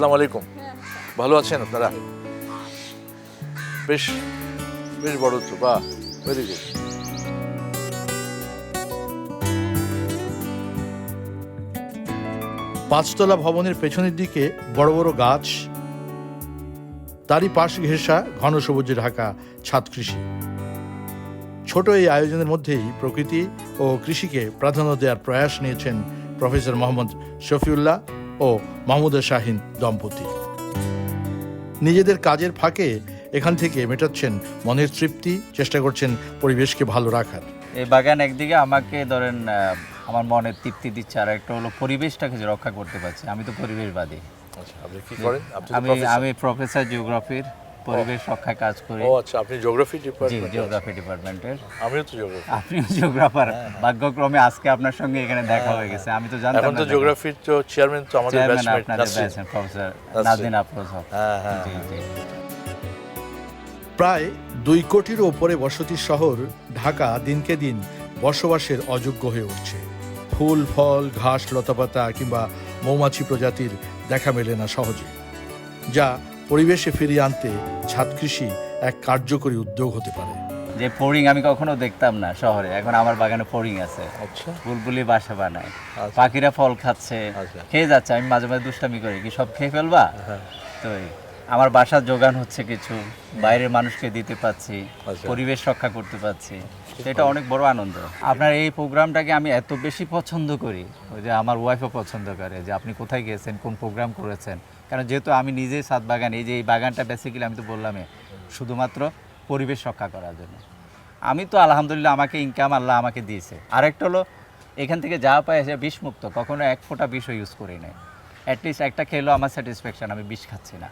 আসসালামু আলাইকুম। ভালো আছেন আপনারা? বেশ বেশ বড় তো, বাহ ভেরি গুড পাঁচতলা ভবনের পেছনের দিকে বড় বড় গাছ, তারই পাশ ঘেঁষা ঘন সবুজে ঢাকা ছাদ কৃষি। ছোট এই আয়োজনের মধ্যেই প্রকৃতি ও কৃষিকে প্রাধান্য দেওয়ার প্রয়াস নিয়েছেন প্রফেসর মোহাম্মদ শফিউল্লাহ। ও মাহমুদা শাহিন দম্পতি। নিজেদের কাজের ফাঁকে এখান থেকে মেটাচ্ছেন মনের তৃপ্তি চেষ্টা করছেন পরিবেশকে ভালো রাখার। এই বাগান একদিকে আমাকে ধরেন আহ, আমার মনের তৃপ্তি দিচ্ছে আর একটা হলো পরিবেশটাকে যে রক্ষা করতে পারছি। আমি তো পরিবেশবাদী। আচ্ছা আপনি কি করেন? আপনি আমি আমি প্রফেসর জিওগ্রাফির পরিবেশ রক্ষায় কাজ করি। ও আচ্ছা আপনি জিওগ্রাফি ডিপার্টমেন্ট জি জিওগ্রাফি ডিপার্টমেন্টের আমিও তো জিওগ্রাফি আপনিও জিওগ্রাফার ভাগ্যক্রমে আজকে আপনার সঙ্গে এখানে দেখা হয়ে গেছে। আমি তো জানতাম এখন তো জিওগ্রাফির তো চেয়ারম্যান তো আমাদের ব্যাচমেট নাসরিন প্রফেসর। নাজদিন আফরোজ হক হ্যাঁ হ্যাঁ জি জি। প্রায় দুই কোটির ওপরে বসতি শহর ঢাকা দিনকে দিন বসবাসের অযোগ্য হয়ে উঠছে। ফুল ফল ঘাস লতাপাতা কিংবা মৌমাছি প্রজাতির দেখা মেলে না সহজে। যা পরিবেশে ফিরিয়ে আনতে ছাদ কৃষি এক কার্যকরী উদ্যোগ হতে পারে। যে ফড়িং আমি কখনো দেখতাম না শহরে এখন আমার বাগানে ফড়িং আছে। আচ্ছা। বুলবুলি বাসা বানায়। আচ্ছা। পাখিরা ফল খাচ্ছে। আচ্ছা। খেয়ে যাচ্ছে আমি মাঝে মাঝে দুষ্টামি করি কি সব খেয়ে ফেলবা? হ্যাঁ। তো আমার বাসার যোগান হচ্ছে কিছু বাইরের মানুষকে দিতে পাচ্ছি আচ্ছা। পরিবেশ রক্ষা করতে পারছি। এটা অনেক বড় আনন্দ। আপনার এই প্রোগ্রামটাকে আমি এত বেশি পছন্দ করি ওই যে আমার ওয়াইফও পছন্দ করে যে আপনি কোথায় গিয়েছেন কোন প্রোগ্রাম করেছেন কারণ যেহেতু আমি নিজে সাত বাগান এই যে এই বাগানটা বেসিক্যালি আমি তো বললামই শুধুমাত্র পরিবেশ রক্ষা করার জন্য। আমি তো আলহামদুলিল্লাহ আমাকে ইনকাম আল্লাহ আমাকে দিয়েছে। আরেকটা হলো এখান থেকে যা পাই সে বিষমুক্ত কখনো এক ফোঁটা বিষও ইউজ করি নাই। অ্যাটলিস্ট একটা খেলেও আমার স্যাটিসফ্যাকশন আমি বিষ খাচ্ছি না।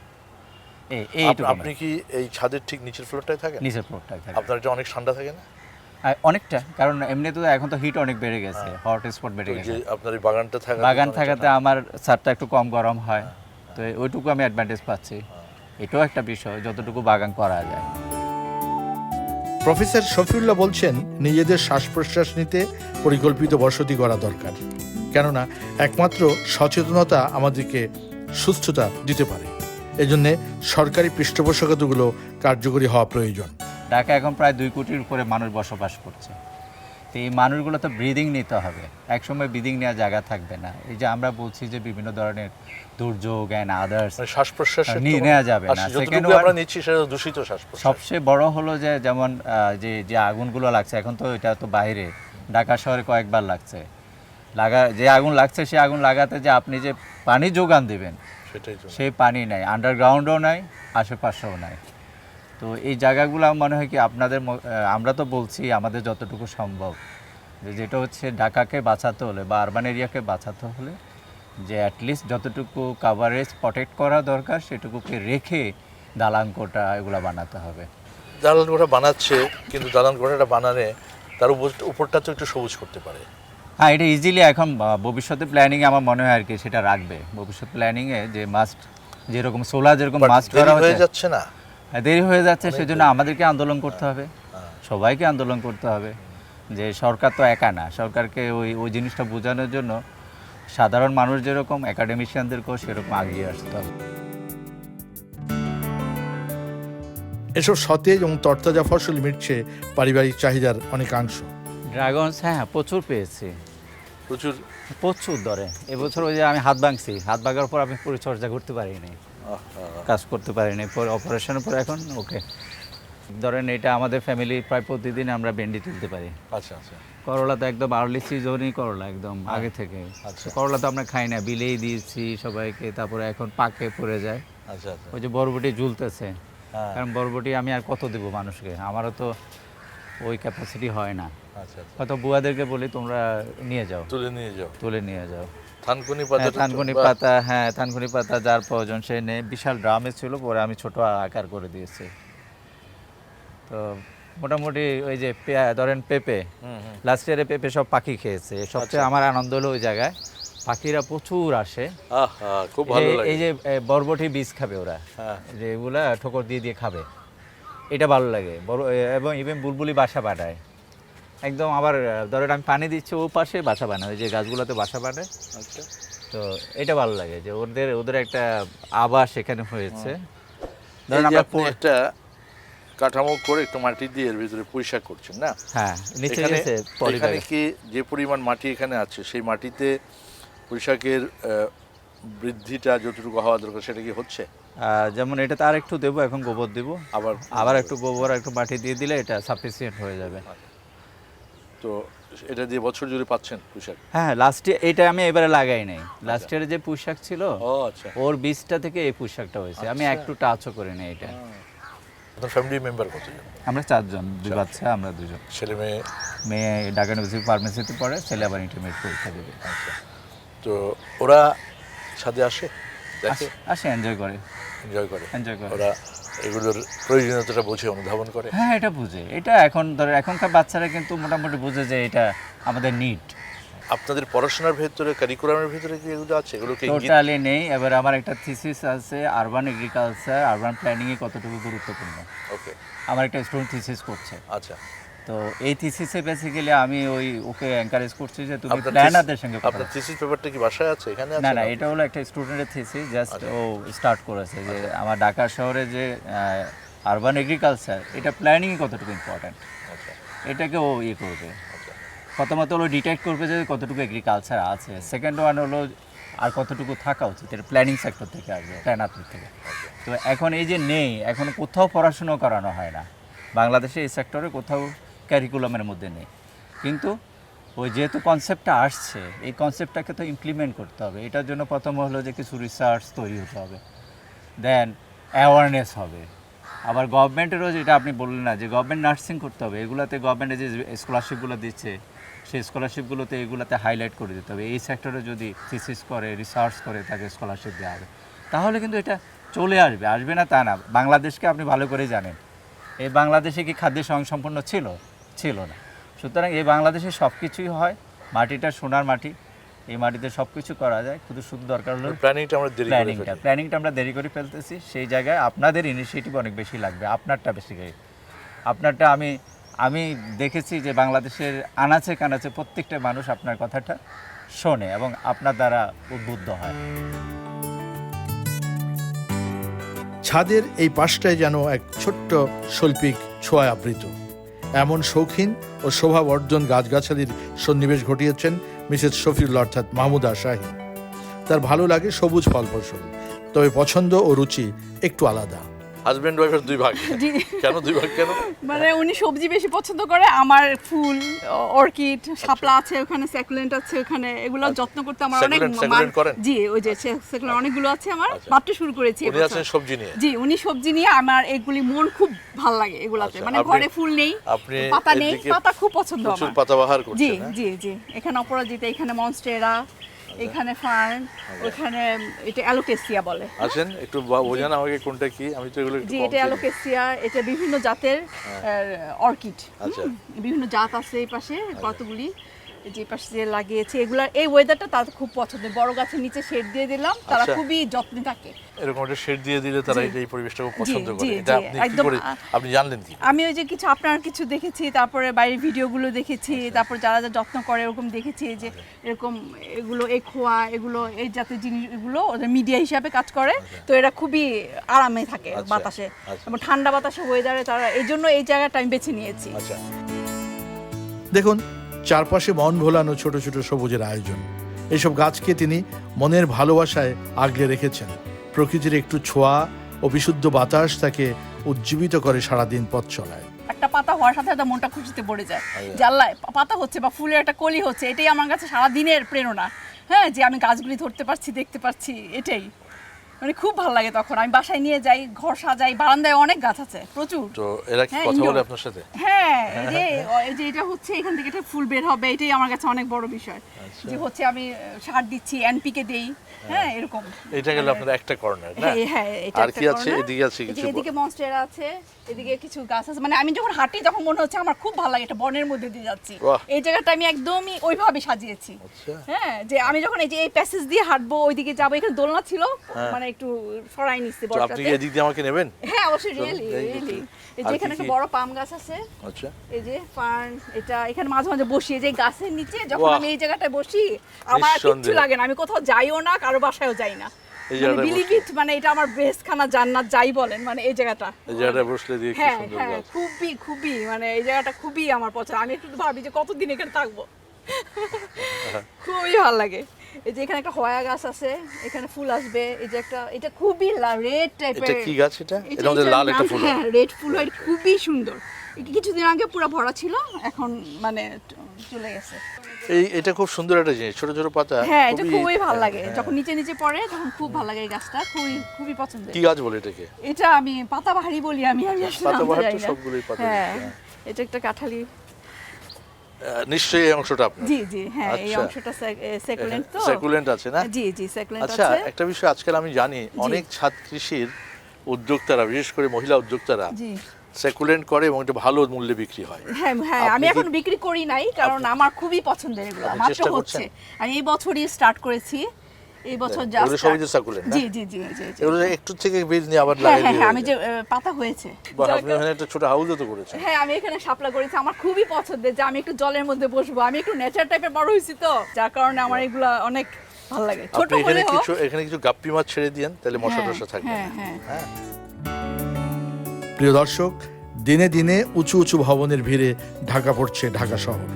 এই আপনি কি এই ছাদের ঠিক নিচের ফ্লোরটায় থাকেন? নিচের ফ্লোরটাই থাকে। আপনার অনেক ঠান্ডা থাকে না? অনেকটা কারণ এমনি তো এখন তো হিট অনেক বেড়ে গেছে হট স্পট বেড়ে গেছে। আপনার এই বাগানটা থাকা বাগান থাকাতে আমার ছাদটা একটু কম গরম হয়। তো ওইটুকু আমি অ্যাডভান্টেজ পাচ্ছি। এটাও একটা বিষয় যতটুকু বাগান করা যায়। প্রফেসর শফিউল্লাহ বলছেন নিজেদের শ্বাস প্রশ্বাস নিতে পরিকল্পিত বসতি করা দরকার। কেননা একমাত্র সচেতনতা আমাদেরকে সুস্থতা দিতে পারে। এজন্যে সরকারি পৃষ্ঠপোষকতাগুলো কার্যকরী হওয়া প্রয়োজন। ঢাকা এখন প্রায় দুই কোটির উপরে মানুষ বসবাস করছে। তো এই মানুষগুলো তো ব্রিদিং নিতে হবে। একসময় ব্রিদিং নেওয়ার জায়গা থাকবে না। এই যে আমরা বলছি যে বিভিন্ন ধরনের দুর্যোগ অ্যান্ড আদার্স মানে শ্বাস প্রশ্বাস নেওয়া যাবে না। আমরা নিচ্ছি সেটা দূষিত শ্বাস সবচেয়ে বড় হলো যে যেমন যে যে আগুনগুলো লাগছে এখন তো এটা তো বাইরে। ঢাকা শহরে কয়েকবার লাগছে। লাগা যে আগুন লাগছে সে আগুন লাগাতে যে আপনি যে পানি যোগান দেবেন সেটাই সেই পানি নাই। আন্ডারগ্রাউন্ডও নাই আশেপাশেও নাই। তো এই জায়গাগুলো আমার মনে হয় কি আপনাদের আমরা তো বলছি আমাদের যতটুকু সম্ভব। যে যেটা হচ্ছে ঢাকাকে বাঁচাতে হলে বা আরবান এরিয়াকে বাঁচাতে হলে যে অ্যাটলিস্ট যতটুকু কাভারেজ প্রটেক্ট করা দরকার সেটুকুকে রেখে দালাঙ্কোটা এগুলো বানাতে হবে। দালান কোঠা বানাচ্ছে কিন্তু দালান কোঠাটা বানানে তার উপর উপরটা তো একটু সবুজ করতে পারে। হ্যাঁ এটা ইজিলি এখন ভবিষ্যতে প্ল্যানিংয়ে আমার মনে হয় আর কি সেটা রাখবে। ভবিষ্যৎ প্ল্যানিংয়ে যে মাস্ট যেরকম সোলার যেরকম মাস্ট করা হয়ে যাচ্ছে না। দেরি হয়ে যাচ্ছে সেজন্য আমাদেরকে আন্দোলন করতে হবে। সবাইকে আন্দোলন করতে হবে। যে সরকার তো একা না সরকারকে ওই ওই জিনিসটা বোঝানোর জন্য সাধারণ মানুষ যেরকম একাডেমিশিয়ানদেরকেও সেরকম আগিয়ে আসতে হবে। এসব সতেজ এবং তরতাজা ফসল মিটছে পারিবারিক চাহিদার অনেকাংশ। ড্রাগনস হ্যাঁ প্রচুর পেয়েছি। প্রচুর। প্রচুর দরে। এবছর ওই যে আমি হাত ভাঙছি হাত ভাঙার পর আমি পরিচর্যা করতে পারিনি। কাজ করতে পারিনি। পরে অপারেশনের পর এখন ওকে ধরেন এটা আমাদের ফ্যামিলি প্রায় প্রতিদিন আমরা ভেন্ডি তুলতে পারি। আচ্ছা আচ্ছা। করলা তো একদম আর্লি সিজনই করলা একদম আগে থেকে। আচ্ছা। করলা তো আমরা খাই না বিলেই দিয়েছি সবাইকে তারপরে এখন পাকে পড়ে যায়। আচ্ছা ওই যে বরবটি ঝুলতেছে। হ্যাঁ। কারণ বরবটি আমি আর কত দেবো মানুষকে? আমারও তো ওই ক্যাপাসিটি হয় না। হয়তো বুয়াদেরকে বলি তোমরা নিয়ে যাও। তুলে নিয়ে যাও। তুলে নিয়ে যাও। থানকুনি হ্যাঁ পাতা থানকুনি পাতা হ্যাঁ থানকুনি পাতা যার প্রয়োজন সে নেই। বিশাল ড্রামে ছিল পরে আমি ছোট আকার করে দিয়েছি। তো মোটামুটি ওই যে ধরেন পেঁপে লাস্ট ইয়ারে পেঁপে সব পাখি খেয়েছে। সবচেয়ে আমার আনন্দ হলো ওই জায়গায় পাখিরা প্রচুর আসে। খুব এই ভালো লাগে। এই যে বরবটি বীজ খাবে ওরা। হ্যাঁ। যে এগুলা ঠোকর দিয়ে দিয়ে খাবে। এটা ভালো লাগে। বড় এবং ইভেন বুলবুলি বাসা বানায় একদম আবার ধরেন আমি পানি দিচ্ছি ও পাশে বাসা বানায় ওই যে গাছগুলোতে বাসা বানায়। আচ্ছা। তো এটা ভালো লাগে যে ওদের ওদের একটা আবাস এখানে হয়েছে। ধরুন আমরা একটা কাঠামো করে একটু মাটি দিয়ে এর ভিতরে পুঁইশাক করছেন না? হ্যাঁ নিচে গেছে এখানে কি যে পরিমাণ মাটি এখানে আছে সেই মাটিতে পুঁইশাকের বৃদ্ধিটা যতটুকু হওয়া দরকার সেটা কি হচ্ছে? যেমন এটাতে আর একটু দেবো এখন গোবর দেবো। আবার আবার একটু গোবর একটু মাটি দিয়ে দিলে এটা সাফিসিয়েন্ট হয়ে যাবে। তো এটা দিয়ে বছর জুড়ে পাচ্ছেন পুঁইশাক? হ্যাঁ লাস্ট এটা আমি এবারে লাগাই নাই। লাস্ট ইয়ারে যে পোশাক ছিল ও আচ্ছা। ওর বীজটা থেকে এই পোশাকটা হয়েছে। আমি আচ্ছা। একটু টাচও করি না এটা। আপনার ফ্যামিলি মেম্বার কতজন? আমরা চারজন দুই বাচ্চা আমরা দুজন। ছেলে মেয়ে? মেয়ে ঢাকা ইউনিভার্সিটি ফার্মেসিতে পড়ে ছেলে আবার ইন্টারমিডিয়েট পরীক্ষা দেবে। আচ্ছা। তো ওরা ছাদে আসে? দেখে? আসে- আসে এনজয় করে। এনজয় করে। এনজয় করে। ওরা এগুলোর প্রয়োজনীয়তাটা বুঝে অনুধাবন করে। হ্যাঁ এটা বুঝে। এটা এখন ধর এখনকার বাচ্চারা কিন্তু মোটামুটি বুঝে যে এটা আমাদের নিড আপনাদের পড়াশোনার ভেতরে কারিকুলামের ভেতরে কি এগুলো আছে? এগুলোকে টোটালি নেই। এবার আমার একটা থিসিস আছে আরবান এগ্রিকালচার আরবান প্ল্যানিংয়ে কতটুকু গুরুত্বপূর্ণ। ওকে আমার একটা স্টুডেন্ট থিসিস করছে। আচ্ছা। তো এই থিসিসে বেসিক্যালি আমি ওই ওকে এনকারেজ করছি যে তুমি প্ল্যানারদের সঙ্গে কথা আপনার থিসিস পেপারটা কি বাসায় আছে? এখানে আছে না না এটা হলো একটা স্টুডেন্টের থিসিস জাস্ট আচ্ছা। ও স্টার্ট করেছে যে আমার ঢাকা শহরে যে আরবান এগ্রিকালচার এটা প্ল্যানিংয়ে কতটুকু ইম্পর্ট্যান্ট আচ্ছা। এটাকে ও ইয়ে করবে। আচ্ছা। প্রথমত হলো ডিটেক্ট করবে যে কতটুকু এগ্রিকালচার আছে। সেকেন্ড ওয়ান হলো আর কতটুকু থাকা উচিত এটা প্ল্যানিং সেক্টর থেকে আসবে প্ল্যানার থেকে। তো এখন এই যে নেই এখন কোথাও পড়াশুনো করানো হয় না। বাংলাদেশে এই সেক্টরে কোথাও ক্যারিকুলামের মধ্যে নেই। কিন্তু ওই যেহেতু কনসেপ্টটা আসছে, এই কনসেপ্টটাকে তো ইমপ্লিমেন্ট করতে হবে। এটার জন্য প্রথম হলো যে কিছু রিসার্চ তৈরি হতে হবে। দেন অ্যাওয়ারনেস হবে। আবার গভর্নমেন্টেরও যেটা আপনি বললেন না, যে গভর্নমেন্ট নার্সিং করতে হবে, এগুলাতে গভর্নমেন্টে যে স্কলারশিপগুলো দিচ্ছে, সেই স্কলারশিপগুলোতে এগুলাতে হাইলাইট করে দিতে হবে। এই সেক্টরে যদি থিসিস করে রিসার্চ করে, তাকে স্কলারশিপ দেওয়া হবে। তাহলে কিন্তু এটা চলে আসবে। আসবে না তা না। বাংলাদেশকে আপনি ভালো করে জানেন। এই বাংলাদেশে কি খাদ্য স্বয়ংসম্পূর্ণ ছিল? ছিল না। সুতরাং এই বাংলাদেশে সব কিছুই হয়। মাটিটা সোনার মাটি। এই মাটিতে সব কিছু করা যায়। শুধু শুধু দরকার হলো প্ল্যানিংটা আমরা দেরি প্ল্যানিংটা প্ল্যানিংটা আমরা দেরি করে ফেলতেছি। সেই জায়গায় আপনাদের ইনিশিয়েটিভ অনেক বেশি লাগবে। আপনারটা বেশি করে আপনারটা আমি আমি দেখেছি যে বাংলাদেশের আনাচে কানাচে প্রত্যেকটা মানুষ আপনার কথাটা শোনে এবং আপনার দ্বারা উদ্বুদ্ধ হয়। ছাদের এই পাশটায় যেন এক ছোট্ট শৈল্পিক ছোঁয়া আবৃত। এমন শৌখিন ও শোভাবর্ধন গাছগাছালির সন্নিবেশ ঘটিয়েছেন মিসেস শফিউল অর্থাৎ মাহমুদা শাহী। তার ভালো লাগে সবুজ ফল ফসল তবে পছন্দ ও রুচি একটু আলাদা। হাজব্যান্ড ওয়াইফের দুই ভাগ। কেন দুই ভাগ কেন? মানে উনি সবজি বেশি পছন্দ করে আমার ফুল অর্কিড শাপলা আছে ওখানে স্যাকুলেন্ট আছে ওখানে এগুলো যত্ন করতে আমার অনেক? জি ওই যে সেকুলেন্ট অনেকগুলো আছে আমার আচ্ছা। ভাবতে শুরু করেছি উনি আছেন সবজি নিয়ে? জি উনি সবজি নিয়ে আমার এগুলি মন খুব ভালো লাগে এগুলাতে। আচ্ছা, মানে ঘরে ফুল নেই আপনি পাতা নেই পাতা খুব পছন্দ আমার। পাতাবাহার জি করছেন হ্যাঁ? জি জি। এখানে অপরাজিতা এখানে মনস্টেরা এখানে ফার্ন ওখানে এটা অ্যালোকেসিয়া বলে। আসেন একটু বোঝান আমাকে কোনটা কি? আমি তো এগুলো জি এটা অ্যালোকেসিয়া এটা বিভিন্ন জাতের অর্কিড। আচ্ছা। বিভিন্ন জাত আছে এই পাশে কতগুলি। যে পাশে যে লাগিয়েছে এগুলা এই ওয়েদারটা তাদের খুব পছন্দ। বড় গাছের নিচে শেড দিয়ে দিলাম তারা আচ্ছা। খুবই যত্নে থাকে। এরকম একটা শেড দিয়ে দিলে তারা এই পরিবেশটা খুব পছন্দ করে। এটা আপনি কি করে আপনি জানলেন কি আমি ওই যে কিছু আপনার কিছু দেখেছি তারপরে বাইরের ভিডিওগুলো দেখেছি আচ্ছা। তারপর যারা যা যত্ন করে এরকম দেখেছি যে এরকম এগুলো এই খোয়া এগুলো এই জাতের জিনিসগুলো ওদের মিডিয়া হিসাবে কাজ করে। তো এরা খুবই আরামে থাকে আচ্ছা, বাতাসে। আচ্ছা। এবং ঠান্ডা বাতাসে ওয়েদারে তারা এই জন্য এই জায়গাটা আমি বেছে নিয়েছি। আচ্ছা। দেখুন চারপাশে মন ভোলানো ছোট ছোট সবুজের আয়োজন। এসব গাছকে তিনি মনের ভালোবাসায় আগলে রেখেছেন। প্রকৃতির একটু ছোঁয়া ও বিশুদ্ধ বাতাস তাকে উজ্জীবিত করে সারাদিন পথ চলায়। একটা পাতা হওয়ার সাথে সাথে মনটা খুশিতে পড়ে যায়। যে আল্লাহ পা- পাতা হচ্ছে বা ফুলের একটা কলি হচ্ছে, এটাই আমার কাছে সারাদিনের প্রেরণা। হ্যাঁ যে আমি গাছগুলি ধরতে পারছি, দেখতে পারছি, এটাই। মানে খুব ভালো লাগে তখন। আমি বাসায় নিয়ে যাই ঘর সাজাই বারান্দায় অনেক গাছ আছে প্রচুর। তো এরা কি হ্যাঁ, কথা বলে আপনার সাথে? হ্যাঁ এই যে এটা হচ্ছে এখান থেকে একটা ফুল বের হবে এটাই আমার কাছে অনেক বড় বিষয়। আচ্ছা। যে হচ্ছে আমি সার দিচ্ছি এনপিকে দেই। হ্যাঁ। এরকম। এটা গেল আপনার একটা কর্নার না? হ্যাঁ, হ্যাঁ, এটা আর কি আছে? এদিকে আছে কিছু এদিকে মনস্টেরা আছে এদিকে কিছু গাছ আছে। মানে আমি যখন হাঁটি তখন মনে হচ্ছে আমার খুব ভালো লাগে এটা বনের মধ্যে দিয়ে যাচ্ছি। এই জায়গাটা আমি একদমই ওইভাবে সাজিয়েছি। আচ্ছা। হ্যাঁ যে আমি যখন এই যে এই প্যাসেজ দিয়ে হাঁটবো ওইদিকে যাব এখানে দোলনা ছিল হ্যাঁ। মানে একটু সরাই নিচ্ছে আপনি এদিক দিয়ে আমাকে নেবেন? হ্যাঁ অবশ্যই রিয়েলি রিয়েলি এই যে এখানে একটা বড় পাম গাছ আছে। আচ্ছা। এই যে ফার্ন এটা এখানে মাঝে মাঝে বসি এই যে গাছের নিচে যখন আমি এই জায়গাটায় বসি আমার কিচ্ছু লাগে না। আমি কোথাও যাইও না কারও বাসায়ও যাই না। মানে মানে এটা আমার জান্নাত যাই বলেন মানে এই জায়গাটা। এই জায়গাটায় বসলে দিয়ে হ্যাঁ সুন্দর হ্যাঁ খুবই খুবই মানে এই জায়গাটা খুবই আমার পছন্দ। আমি একটু ভাবি যে কতদিন এখানে থাকব। খুবই ভালো লাগে। এই যে এখানে একটা হয়া গাছ আছে এখানে ফুল আসবে। এই যে একটা এটা খুবই রেড টাইপের এটা কি গাছ এটা? এটা আমাদের লাল একটা ফুল। হ্যাঁ রেড ফুল হয় খুবই সুন্দর। কিছুদিন আগে পুরো ভরা ছিল এখন মানে চলে গেছে। এই এটা খুব সুন্দর একটা জিনিস ছোট ছোট পাতা হ্যাঁ এটা খুবই- ভালো লাগে। হ্যাঁ। যখন নিচে নিচে পড়ে তখন খুব ভালো লাগে এই গাছটা খুবই খুবই কি গাছ বলে এটাকে? এটা আমি পাতাবাহারি বলি আমি আমি পাতাবাহার তো সবগুলোই পাতা হ্যাঁ হ্যাঁ। এটা একটা কাঁঠালি। নিশ্চয়ই এই অংশটা আপনার। জি জি হ্যাঁ এই আচ্ছা। অংশটা সেকুলেন্ট তো। সেকুলেন্ট আছে না? জি জি সেকুলেন্ট আচ্ছা একটা বিষয় আজকাল আমি জানি অনেক ছাদ কৃষির উদ্যোক্তারা বিশেষ করে মহিলা উদ্যোক্তারা জি। সেকুলেন্ট করে এবং এটা ভালো মূল্যে বিক্রি হয়। হ্যাঁ হ্যাঁ আমি এখন বিক্রি করি নাই কারণ আমার খুবই পছন্দের এগুলো মাত্র হচ্ছে। আমি এই বছরই স্টার্ট করেছি এই বছর হ্যাঁ, জাস্ট সবই যে succulent, জি জি জি জি। এগুলো একটু থেকে বীজ নিয়ে আবার হ্যাঁ হ্যাঁ হ্যাঁ, আমি যে পাতা হয়েছে। আপনি একটা ছোট হাউসও তো করেছেন। হ্যাঁ আমি এখানে শাপলা করেছি আমার খুবই পছন্দের যে আমি একটু জলের মধ্যে বসবো আমি একটু নেচার টাইপের বড় হয়েছি তো যার কারণে আমার এগুলা অনেক ভালো লাগে। ছোট এখানে কিছু এখানে কিছু গাপ্পি মাছ ছেড়ে দিয়েন তাহলে মশা হ্যাঁ, টশা থাকবে হ্যাঁ। হ্যাঁ। প্রিয় দর্শক, দিনে দিনে উঁচু উঁচু ভবনের ভিড়ে ঢাকা পড়ছে ঢাকা শহর।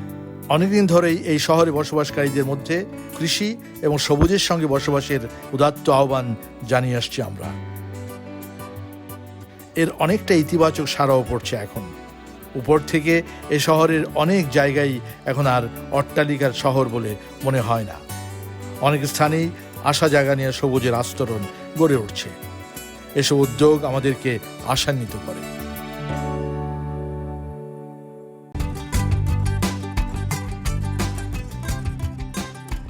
অনেকদিন ধরেই এই শহরে বসবাসকারীদের মধ্যে কৃষি এবং সবুজের সঙ্গে বসবাসের উদাত্ত আহ্বান জানিয়ে আসছি আমরা। এর অনেকটা ইতিবাচক সাড়াও পড়ছে এখন। উপর থেকে এ শহরের অনেক জায়গায় এখন আর অট্টালিকার শহর বলে মনে হয় না। অনেক স্থানেই আশা জায়গা নিয়ে সবুজের আস্তরণ গড়ে উঠছে। এসব উদ্যোগ আমাদেরকে আশান্বিত করে।